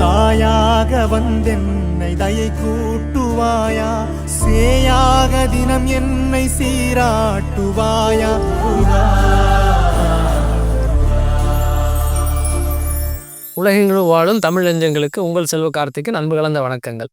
தாயாக வந்தென்னை தயை கூட்டுவாயா? சேயாக தினம் என்னை சீராட்டுவாயா? உலகெங்கிலும் வாழும் தமிழ் நெஞ்சங்களுக்கு உங்கள் செல்வ கார்த்திக்கு அன்பு கலந்த வணக்கங்கள்.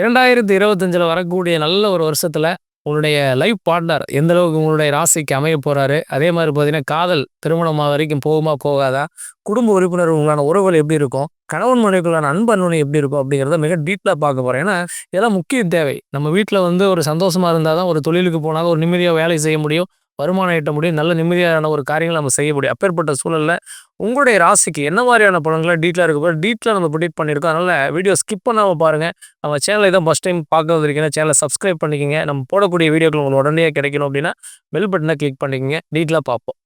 இரண்டாயிரத்தி இருபத்தஞ்சில் வரக்கூடிய நல்ல ஒரு வருஷத்தில் உங்களுடைய லைஃப் பார்ட்னர் எந்த அளவுக்கு உங்களுடைய ராசிக்கு அமைய போகிறாரு அதே மாதிரி பார்த்தீங்கன்னா காதல் திருமணமாக வரைக்கும் போகுமா போகாதா? குடும்ப உறுப்பினர் உங்களான உறவுகள் எப்படி இருக்கும்? கணவன் மனைவிக்குள்ளான அன்பு எப்படி இருக்கும்? அப்படிங்கிறத மிக டீட்டெயிலாக பார்க்க போகிறேன் ஏன்னா இதெல்லாம் முக்கிய தேவை. நம்ம வீட்டில் வந்து ஒரு சந்தோஷமாக இருந்தால் தான் ஒரு தொழிலுக்கு போனாலும் ஒரு நிம்மதியாக வேலை செய்ய முடியும். வருமானம் ஈட்ட முடியும். நல்ல நிம்மதியான ஒரு காரியங்களை நம்ம செய்ய முடியும். அப்பேற்பட்ட சூழலில் உங்களுடைய ராசிக்கு என்ன மாதிரியான படங்களை டீட்டெயிலாக இருக்க போது டீட்டெயிலாக நம்ம ப்ரிடிக்ட் பண்ணியிருக்கோம். அதனால் வீடியோ ஸ்கிப் பண்ணாமல் பாருங்கள் நம்ம சேனலை தான் ஃபஸ்ட் டைம் பார்க்க வந்திருக்கீங்க சேனலை சப்ஸ்கிரைப் பண்ணிக்கோங்க. நம்ம போடக்கூடிய வீடியோக்கள் உங்களுக்கு உடனே கிடைக்கணும் அப்படின்னா பெல் பட்டனை கிளிக் பண்ணிக்கோங்க. டீட்டெயிலாக பார்ப்போம்.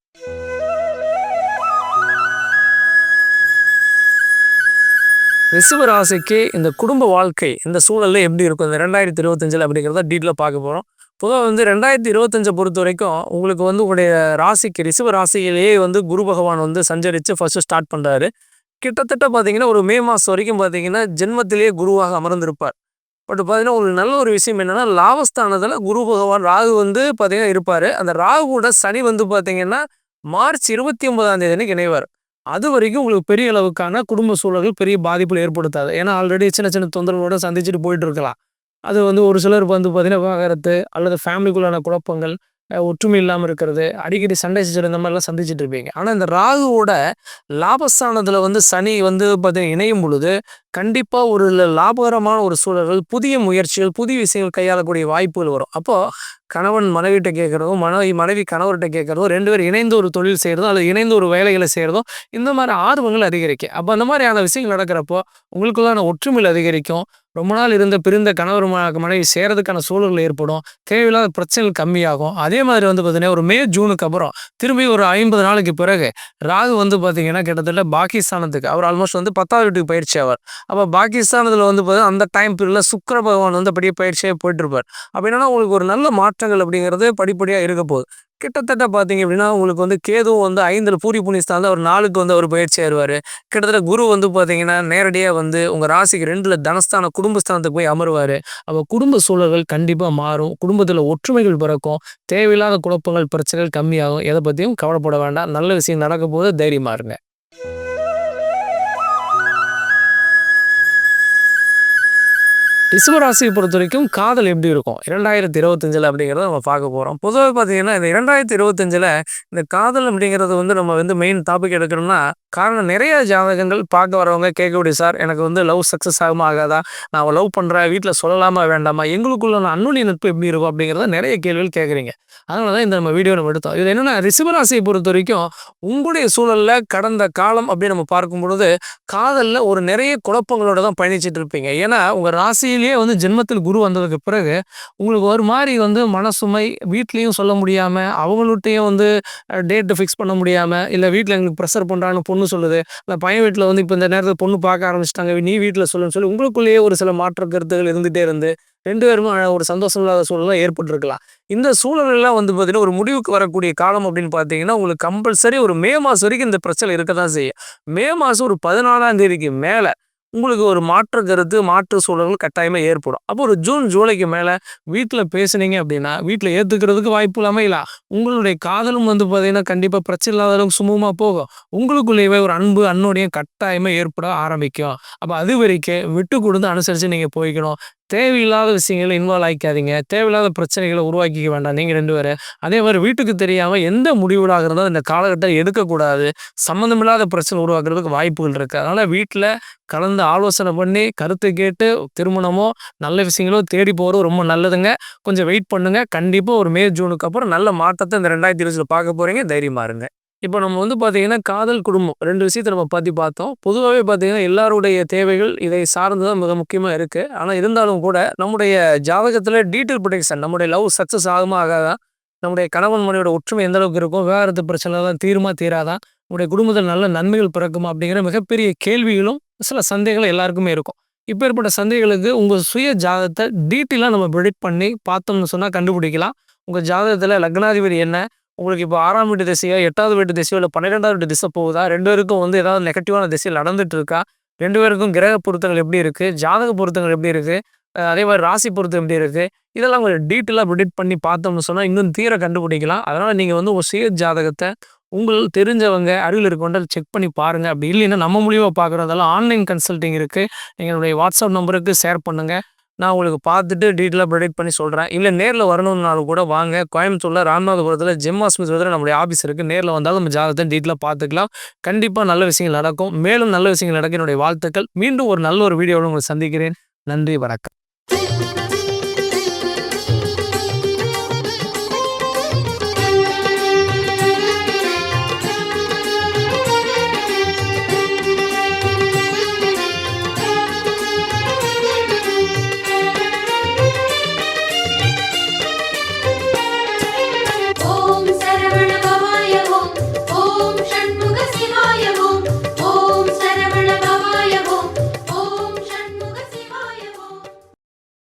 ரிஷப ராசிக்கு இந்த குடும்ப வாழ்க்கை இந்த சூழலில் எப்படி இருக்கும்? இந்த ரெண்டாயிரத்தி இருபத்தஞ்சில் அப்படிங்கிறத டீட்டெயிலாக பார்க்க போகிறோம் பொதுவாக வந்து ரெண்டாயிரத்தி இருபத்தஞ்சை பொறுத்த வரைக்கும் உங்களுக்கு வந்து உங்களுடைய ராசிக்கு ரிசிவ ராசியிலேயே வந்து குரு பகவான் வந்து சஞ்சரித்து ஃபஸ்ட்டு ஸ்டார்ட் பண்ணுறாரு கிட்டத்தட்ட பார்த்தீங்கன்னா ஒரு மே மாதம் வரைக்கும் பார்த்தீங்கன்னா ஜென்மத்திலேயே குருவாக அமர்ந்திருப்பார். பட் பார்த்தீங்கன்னா ஒரு நல்ல ஒரு விஷயம் என்னென்னா லாபஸ்தானத்தில் குரு பகவான் ராகு வந்து பார்த்தீங்கன்னா இருப்பார். அந்த ராகுவோட சனி வந்து பார்த்தீங்கன்னா மார்ச் இருபத்தி ஒன்பதாம் தேதி இணைவார். அது வரைக்கும் உங்களுக்கு பெரிய அளவுக்கான குடும்ப சூழல்கள் பெரிய பாதிப்புகள் ஏற்படுத்தாது. ஏன்னா ஆல்ரெடி சின்ன சின்ன தொந்தரவோட சந்திச்சுட்டு போயிட்டு இருக்கலாம். அது வந்து ஒரு சிலர் வந்து பார்த்திங்கன்னா விவாகரத்து அல்லது ஃபேமிலிக்குள்ளான குழப்பங்கள் ஒற்றுமை இல்லாமல் இருக்கிறது அடிக்கடி சண்டை சச்சரவு இந்த மாதிரிலாம் சந்திச்சுட்டு இருப்பீங்க. ஆனால் இந்த ராகுவோட லாபஸ்தானத்தில் வந்து சனி வந்து பார்த்தீங்கன்னா இணையும் பொழுது கண்டிப்பாக ஒரு லாபகரமான ஒரு சூழல்கள் புதிய முயற்சிகள் புதிய விஷயங்கள் கையாளக்கூடிய வாய்ப்புகள் வரும். அப்போது கணவன் மனைவிட்ட கேட்குறதும் மனைவி மனைவி கணவர்கிட்ட கேட்குறதும் ரெண்டு பேரும் இணைந்து ஒரு தொழில் செய்கிறதும் அல்லது இணைந்து ஒரு வேலைகளை செய்கிறதும் இந்த மாதிரி ஆர்வங்கள் அதிகரிக்கும். அப்போ அந்த மாதிரியான விஷயங்கள் நடக்கிறப்போ உங்களுக்குள்ளான ஒற்றுமையில் அதிகரிக்கும். ரொம்ப நாள் இருந்த பிரிந்த கணவர் மனைவி சேரதுக்கான சூழல்கள் ஏற்படும். தேவையில்லாத பிரச்சனைகள் கம்மியாகும். அதே மாதிரி வந்து பார்த்தீங்கன்னா ஒரு மே ஜூனுக்கு அப்புறம் திரும்பி ஒரு ஐம்பது நாளைக்கு பிறகு ராகு வந்து பார்த்தீங்கன்னா கிட்டத்தட்ட பாகிஸ்தானத்துக்கு அவர் ஆல்மோஸ்ட் வந்து பத்தாவது வீட்டுக்கு பயிற்சி ஆவார் அப்போ பாகிஸ்தானத்தில் வந்து பார்த்தீங்கன்னா அந்த டைம் பீரியடில் சுக்கர பகவான் வந்து அப்படியே பயிற்சியாக போயிட்டுருப்பார். அப்படின்னா உங்களுக்கு ஒரு நல்ல மாற்றங்கள் அப்படிங்கிறது படிப்படியாக இருக்க போகுது. கிட்டத்தட்ட பார்த்தீங்க அப்படின்னா உங்களுக்கு வந்து கேதுவும் வந்து ஐந்தில் பூரி புனிஸ்தான் ஒரு நாளுக்கு வந்து அவர் பயிற்சி ஆயிடுவார் கிட்டத்தட்ட குரு வந்து பார்த்தீங்கன்னா நேரடியாக வந்து உங்கள் ராசிக்கு ரெண்டில் தனஸ்தான குடும்பஸ்தானத்துக்கு போய் அமருவார். அப்போ குடும்ப சூழல்கள் கண்டிப்பாக மாறும். குடும்பத்தில் ஒற்றுமைகள் பிறக்கும். தேவையில்லாத குழப்பங்கள் பிரச்சனைகள் கம்மியாகும். எதை பற்றியும் கவலைப்பட வேண்டாம். நல்ல விஷயம் நடக்கும் போது தைரியமாக இருங்க. ரிஷபராசியை பொறுத்த வரைக்கும் காதல் எப்படி இருக்கும்? இரண்டாயிரத்தி இருபத்தஞ்சில் அப்படிங்கிறத நம்ம பார்க்க போகிறோம் பொதுவாக பார்த்தீங்கன்னா இந்த இரண்டாயிரத்தி இருபத்தஞ்சில் இந்த காதல் அப்படிங்கிறது வந்து நம்ம வந்து மெயின் டாபிக் எடுக்கணும்னா காரணம் நிறைய ஜாதகங்கள் பார்க்க வரவங்க கேட்கக்கூடிய சார் எனக்கு வந்து லவ் சக்ஸஸ் ஆகுமா? ஆகாதா? நான் லவ் பண்ணுறேன் வீட்டில் சொல்லலாமா? வேண்டாமா? எங்களுக்குள்ள அன்னுடைய நட்பு எப்படி இருக்கும்? அப்படிங்கிறத நிறைய கேள்விகள் கேட்குறீங்க. அதனால தான் இந்த நம்ம வீடியோ நம்ம எடுத்தோம். இது என்னென்னா ரிஷபராசியை பொறுத்த வரைக்கும் உங்களுடைய சூழலில் கடந்த காலம் அப்படின்னு நம்ம பார்க்கும் பொழுது காதலில் ஒரு நிறைய குழப்பங்களோட தான் பயணிச்சுட்டு இருப்பீங்க. ஏன்னா உங்கள் ராசியிலேயே வந்து ஜென்மத்தில் குரு வந்ததுக்கு பிறகு உங்களுக்கு ஒரு மாதிரி வந்து மனசுமை வீட்லேயும் சொல்ல முடியாமல் அவங்கள்ட்டையும் வந்து டேட்டை ஃபிக்ஸ் பண்ண முடியாமல் இல்லை வீட்டில் எங்களுக்கு ப்ரெஷர் பண்ணுறான்னு பொண்ணு சொல்லுது இல்லை பையன் வீட்டில் வந்து இப்போ இந்த நேரத்தில் பொண்ணு பார்க்க ஆரம்பிச்சிட்டாங்க நீ வீட்டில் சொல்லுன்னு சொல்லி உங்களுக்குள்ளேயே ஒரு சில மாற்ற கருத்துகள் இருந்துகிட்டே இருந்து ரெண்டு பேருமே ஒரு சந்தோஷம் இல்லாத சூழலாம் ஏற்பட்டிருக்கலாம். இந்த சூழலெல்லாம் வந்து பார்த்தீங்கன்னா ஒரு முடிவுக்கு வரக்கூடிய காலம் அப்படின்னு பார்த்தீங்கன்னா உங்களுக்கு கம்பல்சரி ஒரு மே மாதம் வரைக்கும் இந்த பிரச்சனை இருக்க தான் செய்யும். மே மாதம் ஒரு பதினாலாம் தேதிக்கு மேலே உங்களுக்கு ஒரு மாற்று கருத்து மாற்று சூழல்கள் கட்டாயமாக ஏற்படும். அப்போ ஒரு ஜூன் ஜூலைக்கு மேலே வீட்டில் பேசுனீங்க அப்படின்னா வீட்டில் ஏற்றுக்கிறதுக்கு வாய்ப்பு அமையலாம் உங்களுடைய காதலும் வந்து பார்த்தீங்கன்னா கண்டிப்பாக பிரச்சனை இல்லாத அளவுக்கு சுமூகமாக போகும். உங்களுக்குள்ளேயே ஒரு அன்பு அன்னோடையும் கட்டாயமாக ஏற்பட ஆரம்பிக்கும். அப்போ அது வரைக்கும் விட்டு கொடுத்து அனுசரித்து நீங்கள் போய்க்கணும். தேவையில்லாத விஷயங்களை இன்வால்வ் ஆகிக்காதீங்க தேவையில்லாத பிரச்சனைகளை உருவாக்கிக்க வேண்டாம். நீங்கள் ரெண்டு பேரும். அதே மாதிரி வீட்டுக்கு தெரியாமல் எந்த முடிவுகளாக இருந்தாலும் இந்த காலகட்டம் எடுக்கக்கூடாது. சம்மந்தமில்லாத பிரச்சனை உருவாக்குறதுக்கு வாய்ப்புகள் இருக்குது அதனால் வீட்டில் கலந்து ஆலோசனை பண்ணி கருத்து கேட்டு திருமணமோ நல்ல விஷயங்களோ தேடி போகிறது ரொம்ப நல்லதுங்க. கொஞ்சம் வெயிட் பண்ணுங்கள் கண்டிப்பாக ஒரு மே ஜூனுக்கு அப்புறம் நல்ல மாற்றத்தை இந்த ரெண்டாயிரத்தி இருபதில் பார்க்க போகிறீங்க தைரியமாக இருங்க. இப்போ நம்ம வந்து பார்த்தீங்கன்னா காதல் குடும்பம் ரெண்டு விஷயத்தை நம்ம பற்றி பார்த்தோம். பொதுவாகவே பார்த்தீங்கன்னா எல்லாருடைய தேவைகள் இதை சார்ந்து தான் மிக முக்கியமாக இருக்குது ஆனால் இருந்தாலும் கூட நம்முடைய ஜாதகத்தில் டீட்டெயில் ப்ரொடெக்ஷன் நம்முடைய லவ் சக்ஸஸ் ஆகுமா ஆகாதான் நம்முடைய கணவன் மனைவியோட ஒற்றுமை எந்த அளவுக்கு இருக்கும்? விவகாரத்து பிரச்சனைலாம் தீருமா தீராதா? உங்களுடைய குடும்பத்தில் நல்ல நன்மைகள் பிறக்குமா? அப்படிங்கிற மிகப்பெரிய கேள்விகளும் சில சந்தேகங்கள் எல்லாருக்குமே இருக்கும். இப்போ ஏற்பட்ட சந்தேகங்களுக்கு உங்கள் சுய ஜாதகத்தை டீட்டெயிலாக நம்ம ப்ரெடிக்ட் பண்ணி பார்த்தோம்னு சொன்னால் கண்டுபிடிக்கலாம். உங்கள் ஜாதகத்தில் லக்னாதிபதி என்ன? உங்களுக்கு இப்போ ஆறாம் வீட்டு திசையோ எட்டாவது வீட்டு திசையோ இல்லை பன்னிரெண்டாவது வீட்டு திசை போகுதா? ரெண்டு பேருக்கும் வந்து ஏதாவது நெகட்டிவான திசையில் நடந்துட்டு இருக்கா? ரெண்டு பேருக்கும் கிரக பொருத்தங்கள் எப்படி இருக்குது ஜாதக பொருத்தங்கள் எப்படி இருக்குது அதே மாதிரி ராசி பொருத்தம் எப்படி இருக்குது இதெல்லாம் கொஞ்சம் டீட்டெயிலாக ப்ரிடிக்ட் பண்ணி பார்த்தோம்னு சொன்னால் இன்னும் தீர கண்டுபிடிக்கலாம். அதனால் நீங்கள் வந்து ஒரு சுய ஜாதகத்தை உங்களுக்கு தெரிஞ்சவங்க அருகில் இருக்கவங்க செக் பண்ணி பாருங்கள் அப்படி இல்லைன்னா நம்ம மூலியமாக பார்க்குறதெல்லாம் ஆன்லைன் கன்சல்ட்டிங் இருக்குது எங்களுடைய வாட்ஸ்அப் நம்பருக்கு ஷேர் பண்ணுங்கள் நான் உங்களுக்கு பார்த்துட்டு டீட்டெயிலாக ப்ரொடெக்ட் பண்ணி சொல்கிறேன் இல்லை நேரில் வரணும்னாலும் கூட வாங்க. கோயம்புத்தூரில் ராமநாதபுரத்தில் ஜெம் ஆஸ்பத்திரியில் நம்மளுடைய ஆஃபீஸ் இருக்குது நேரில் வந்தாலும் நம்ம ஜாதகத்தை டீட்டெயிலாக பார்த்துக்கலாம். கண்டிப்பாக நல்ல விஷயங்கள் நடக்கும். மேலும் நல்ல விஷயங்கள் நடக்க என்னுடைய வாழ்த்துக்கள். மீண்டும் ஒரு நல்ல ஒரு வீடியோவில் உங்களை சந்திக்கிறேன். நன்றி வணக்கம்.